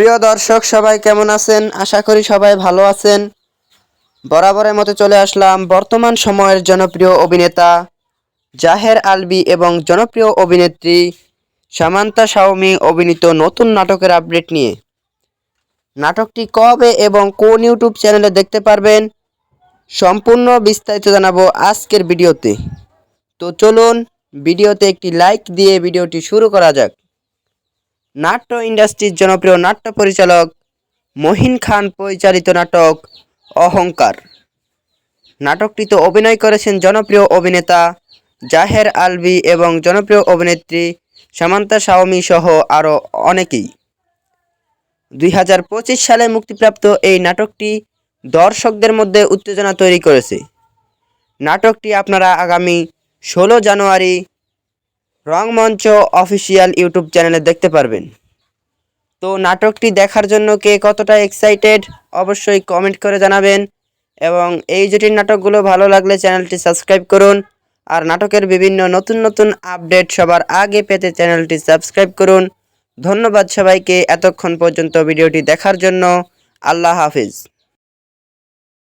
প্রিয় দর্শক, সবাই কেমন আছেন? আশা করি সবাই ভালো আছেন। বরাবরের মতো চলে আসলাম বর্তমান সময়ের জনপ্রিয় অভিনেতা জাহের আলবি এবং জনপ্রিয় অভিনেত্রী সামান্তা শাওমি অভিনীত নতুন নাটকের আপডেট নিয়ে। নাটকটি কবে এবং কোন ইউটিউব চ্যানেলে দেখতে পারবেন সম্পূর্ণ বিস্তারিত জানাব আজকের ভিডিওতে। তো চলুন, ভিডিওতে একটি লাইক দিয়ে ভিডিওটি শুরু করা যাক। নাট্য ইন্ডাস্ট্রির জনপ্রিয় নাট্য পরিচালক মহিন খান পরিচালিত নাটক অহংকার। নাটকটিতে অভিনয় করেছেন জনপ্রিয় অভিনেতা জাহের আলবি এবং জনপ্রিয় অভিনেত্রী সামান্তা শাওমি সহ আরও অনেকেই। দুই হাজার পঁচিশ সালে মুক্তিপ্রাপ্ত এই নাটকটি দর্শকদের মধ্যে উত্তেজনা তৈরি করেছে। নাটকটি আপনারা আগামী ষোলো জানুয়ারি রংমঞ্চ অফিসিয়াল ইউটিউব চ্যানেলে দেখতে পারবেন। তো নাটকটি দেখার জন্য কে কতটা এক্সাইটেড অবশ্যই কমেন্ট করে জানাবেন এবং এই জুটির নাটকগুলো ভালো লাগলে চ্যানেলটি সাবস্ক্রাইব করুন। আর নাটকের বিভিন্ন নতুন নতুন আপডেট সবার আগে পেতে চ্যানেলটি সাবস্ক্রাইব করুন। ধন্যবাদ সবাইকে, এতক্ষণ পর্যন্ত ভিডিওটি দেখার জন্য। আল্লাহ হাফিজ।